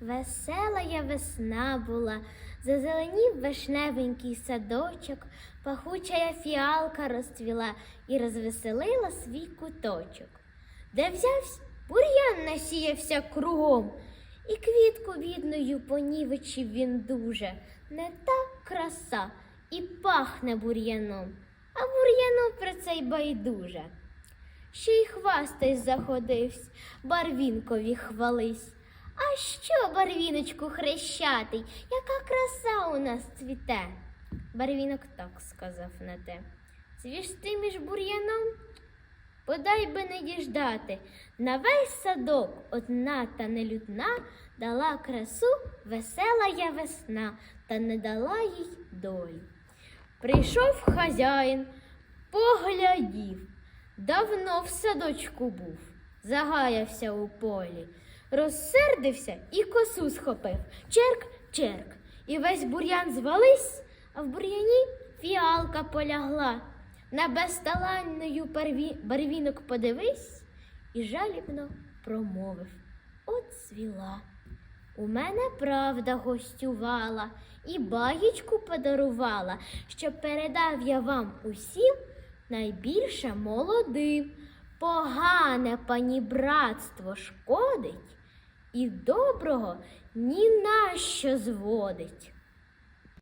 Весела я весна була, зазеленів вишневенький садочок, пахучая фіалка розцвіла і розвеселила свій куточок. Де взявсь, бур'ян насіявся кругом, і квітку бідною понівечив він дуже. Не та краса і пахне бур'яном, а бур'яну про це й байдуже. Ще й хвастись заходивсь, барвінкові хвались. А що, барвіночку хрещатий, яка краса у нас цвіте? Барвінок так сказав на те. Цвіш ти між бур'яном? Подай би не діждати. На весь садок одна та нелюдна дала красу весела я весна, та не дала їй долі. Прийшов хазяїн, поглядів, давно в садочку був, загаявся у полі, розсердився і косу схопив. Черк, черк, і весь бур'ян звались, а в бур'яні фіалка полягла. На безталанною барвінок подивись і жалібно промовив. От цвіла. У мене правда гостювала і баєчку подарувала, що передав я вам усім найбільше молодим. Погане панібратство шкодить і доброго ні на що зводить.